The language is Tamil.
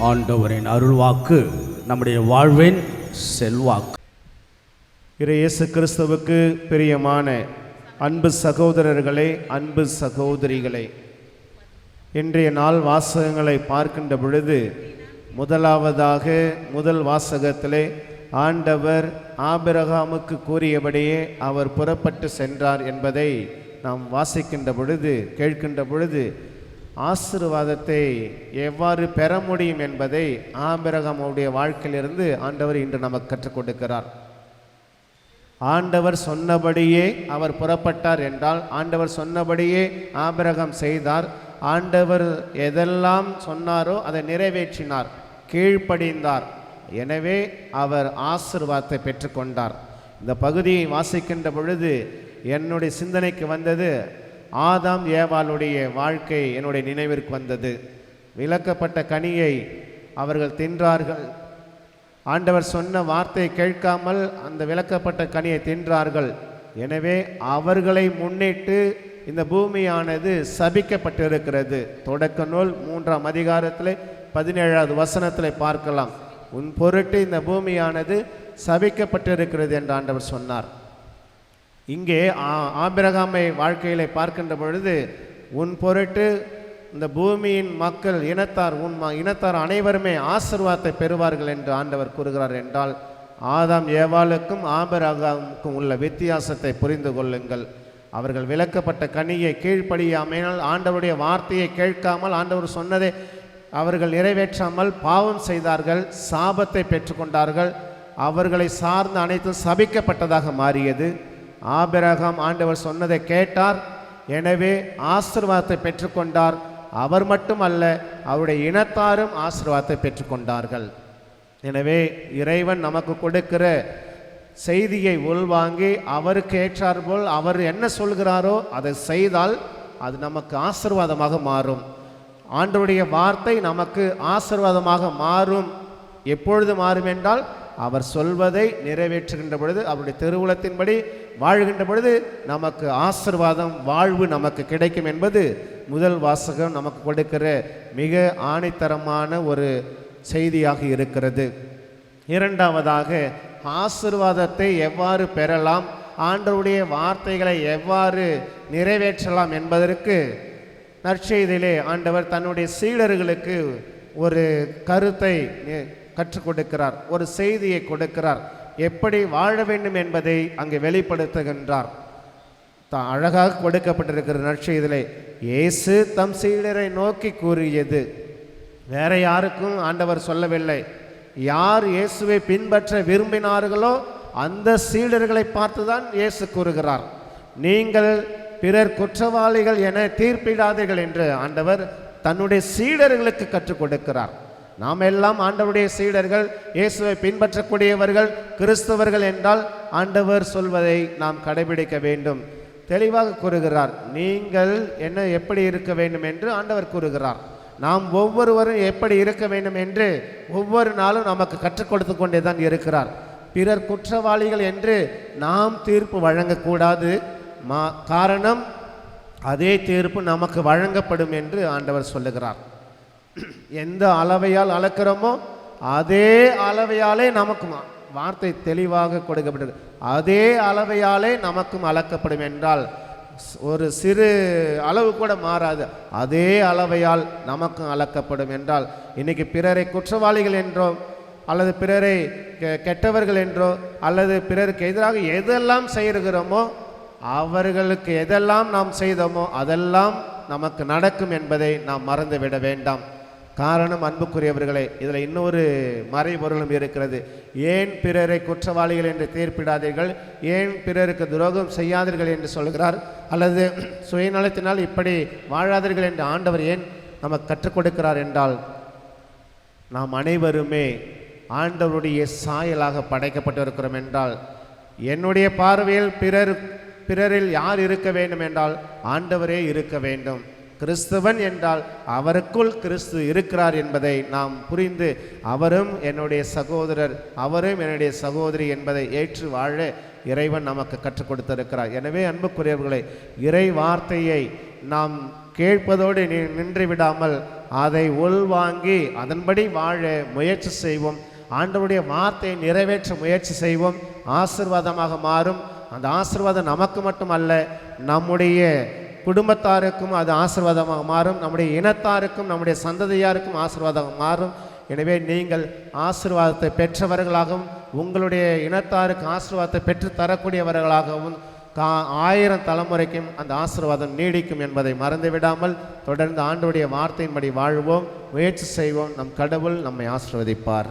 ஆண்டவரின் அருள்வாக்கு நம்முடைய வாழ்வின் செல்வாக்கு. இறை இயேசு கிறிஸ்துவுக்கு பிரியமான அன்பு சகோதரர்களே அன்பு சகோதரிகளே இன்றைய நாள் வாசகங்களை பார்க்கின்ற பொழுது முதலாவதாக முதல் வாசகத்திலே ஆண்டவர் ஆபிரகாமுக்கு கூறியபடியே அவர் புறப்பட்டு சென்றார் என்பதை நாம் வாசிக்கின்ற பொழுது கேட்கின்ற பொழுது ஆசீர்வாதத்தை எவ்வாறு பெற முடியும் என்பதை ஆபிரகமுடைய வாழ்க்கையிலிருந்து ஆண்டவர் இன்று நமக்கு கற்றுக் கொடுக்கிறார். ஆண்டவர் சொன்னபடியே அவர் புறப்பட்டார் என்றால் ஆண்டவர் சொன்னபடியே ஆபிரகம் செய்தார். ஆண்டவர் எதெல்லாம் சொன்னாரோ அதை நிறைவேற்றினார் கீழ்ப்படிந்தார். எனவே அவர் ஆசிர்வாதத்தை பெற்றுக்கொண்டார். இந்த பகுதியை வாசிக்கின்ற பொழுது என்னுடைய சிந்தனைக்கு வந்தது ஆதாம் ஏவாளுடைய வாழ்க்கை என்னுடைய நினைவிற்கு வந்தது. விளக்கப்பட்ட கனியை அவர்கள் தின்றார்கள். ஆண்டவர் சொன்ன வார்த்தையை கேட்காமல் அந்த விளக்கப்பட்ட கனியை தின்றார்கள். எனவே அவர்களை முன்னிட்டு இந்த பூமியானது சபிக்கப்பட்டிருக்கிறது. தொடக்க நூல் மூன்றாம் அதிகாரத்தில் பதினேழாவது வசனத்தில் பார்க்கலாம். உன் பொருட்டு இந்த பூமியானது சபிக்கப்பட்டிருக்கிறது என்று ஆண்டவர் சொன்னார். இங்கே ஆ- ஆபிரகாமை வாழ்க்கையிலே பார்க்கின்ற பொழுது உன் பொருட்டு இந்த பூமியின் மக்கள் இனத்தார் உன் இனத்தார் அனைவருமே ஆசிர்வாதத்தை பெறுவார்கள் என்று ஆண்டவர் கூறுகிறார் என்றால் ஆதாம் ஏவாளுக்கும் ஆபிரகாமுக்கும் உள்ள வித்தியாசத்தை புரிந்து கொள்ளுங்கள். அவர்கள் விளக்கப்பட்ட கனியை கீழ்ப்படியாமையினால் ஆண்டவருடைய வார்த்தையை கேட்காமல் ஆண்டவர் சொன்னதை அவர்கள் நிறைவேற்றாமல் பாவம் செய்தார்கள் சாபத்தை பெற்றுக்கொண்டார்கள். அவர்களை சார்ந்த அனைத்தும் சபிக்கப்பட்டதாக மாறியது. ஆபிரகாம் ஆண்டவர் சொன்னதை கேட்டார். எனவே ஆசிர்வாதத்தை பெற்றுக்கொண்டார். அவர் மட்டுமல்ல அவருடைய இனத்தாரும் ஆசிர்வாதத்தை பெற்றுக்கொண்டார்கள். எனவே இறைவன் நமக்கு கொடுக்கிற செய்தியை உள்வாங்கி அவருக்கு ஏற்றாற்போல் அவர் என்ன சொல்கிறாரோ அதை செய்தால் அது நமக்கு ஆசீர்வாதமாக மாறும். ஆண்டவருடைய வார்த்தை நமக்கு ஆசீர்வாதமாக மாறும். எப்பொழுது மாறும் என்றால் அவர் சொல்வதை நிறைவேற்றுகின்ற பொழுது அவருடைய திருவுலத்தின்படி வாழ்கின்ற பொழுது நமக்கு ஆசீர்வாதம் வாழ்வு நமக்கு கிடைக்கும் என்பது முதல் வாசகம் நமக்கு கொடுக்கிற மிக ஆணைத்தரமான ஒரு செய்தியாக இருக்கிறது. இரண்டாவதாக ஆசீர்வாதத்தை எவ்வாறு பெறலாம் ஆண்டவருடைய வார்த்தைகளை எவ்வாறு நிறைவேற்றலாம் என்பதற்கு நற்செய்தியிலே ஆண்டவர் தன்னுடைய சீடர்களுக்கு ஒரு கருத்தை கற்றுக் கொடுக்கிறார் ஒரு செய்தியை கொடுக்கிறார். எப்படி வாழ வேண்டும் என்பதை அங்கு வெளிப்படுத்துகின்றார். தான் அழகாக கொடுக்கப்பட்டிருக்கிற நற்செய்தியிலே இயேசு தம் சீடரை நோக்கி கூறியது. வேற யாருக்கும் ஆண்டவர் சொல்லவில்லை. யார் இயேசுவை பின்பற்ற விரும்பினார்களோ அந்த சீடர்களை பார்த்து தான் இயேசு கூறுகிறார். நீங்கள் பிறர் குற்றவாளிகள் என தீர்ப்பிடாதீர்கள் என்று ஆண்டவர் தன்னுடைய சீடர்களுக்கு கற்றுக் கொடுக்கிறார் நாம் எல்லாம் ஆண்டவருடைய சீடர்கள் இயேசுவை பின்பற்றக்கூடியவர்கள் கிறிஸ்தவர்கள் என்றால் ஆண்டவர் சொல்வதை நாம் கடைபிடிக்க வேண்டும். தெளிவாக கூறுகிறார் நீங்கள் என்ன எப்படி இருக்க வேண்டும்? என்று ஆண்டவர் கூறுகிறார். நாம் ஒவ்வொருவரும் எப்படி இருக்க வேண்டும் என்று ஒவ்வொரு நாளும் நமக்கு கற்றுக் கொடுத்து கொண்டே தான் இருக்கிறார். பிறர் குற்றவாளிகள் என்று நாம் தீர்ப்பு வழங்கக்கூடாது. மா காரணம் அதே தீர்ப்பு நமக்கு வழங்கப்படும் என்று ஆண்டவர் சொல்லுகிறார். எந்த அளவையால் அளக்கிறோமோ அதே அளவையாலே நமக்கும். வார்த்தை தெளிவாக கொடுக்கப்பட்டது. அதே அளவையாலே நமக்கும் அளக்கப்படும் என்றால் ஒரு சிறு அளவு கூட மாறாது. அதே அளவையால் நமக்கும் அளக்கப்படும் என்றால் இன்னைக்கு பிறரை குற்றவாளிகள் என்றோ அல்லது பிறரை கெ- கெட்டவர்கள் என்றோ அல்லது பிறருக்கு எதிராக எதெல்லாம் செய்கிறோமோ அவர்களுக்கு எதெல்லாம் நாம் செய்தோமோ அதெல்லாம் நமக்கு நடக்கும் என்பதை நாம் மறந்துவிட வேண்டாம். காரணம் அன்புக்குரியவர்களே இதில் இன்னொரு மறைபொருளும் இருக்கிறது. ஏன் பிறரை குற்றவாளிகள் என்று தீர்ப்பிடாதீர்கள்? ஏன் பிறருக்கு துரோகம் செய்யாதீர்கள் என்று சொல்கிறார்? அல்லது சுயநலத்தினால் இப்படி வாழாதீர்கள் என்று ஆண்டவர் ஏன் நமக்கு கற்றுக் கொடுக்கிறார் என்றால் நாம் அனைவருமே ஆண்டவருடைய சாயலாக படைக்கப்பட்டிருக்கிறோம் என்றால் என்னுடைய பார்வையில் பிறர் பிறரில் யார் இருக்க வேண்டும் என்றால் ஆண்டவரே இருக்க வேண்டும். கிறிஸ்தவன் என்றால் அவருக்குள் கிறிஸ்து இருக்கிறார் என்பதை நாம் புரிந்து அவரும் என்னுடைய சகோதரர் அவரும் என்னுடைய சகோதரி என்பதை ஏற்று வாழ இறைவன் நமக்கு கற்றுக் கொடுத்திருக்கிறார். எனவே அன்புக்குரியவர்களை இறை வார்த்தையை நாம் கேட்பதோடு நின்று விடாமல் அதை உள்வாங்கி அதன்படி வாழ முயற்சி செய்வோம். ஆண்டவருடைய வார்த்தையை நிறைவேற்ற முயற்சி செய்வோம். ஆசிர்வாதமாக மாறும். அந்த ஆசிர்வாதம் நமக்கு மட்டுமல்ல நம்முடைய குடும்பத்தாருக்கும் அது ஆசீர்வாதமாக மாறும். நம்முடைய இனத்தாருக்கும் நம்முடைய சந்ததியாருக்கும் ஆசிர்வாதமாக மாறும். எனவே நீங்கள் ஆசிர்வாதத்தை பெற்றவர்களாகவும் உங்களுடைய இனத்தாருக்கு ஆசீர்வாதத்தை பெற்று தரக்கூடியவர்களாகவும் கா ஆயிரம் தலைமுறைக்கும் அந்த ஆசீர்வாதம் நீடிக்கும் என்பதை மறந்து விடாமல் தொடர்ந்து ஆண்டுடைய வார்த்தையின்படி வாழ்வோம். முயற்சி செய்வோம். நம் கடவுள் நம்மை ஆசிர்வதிப்பார்.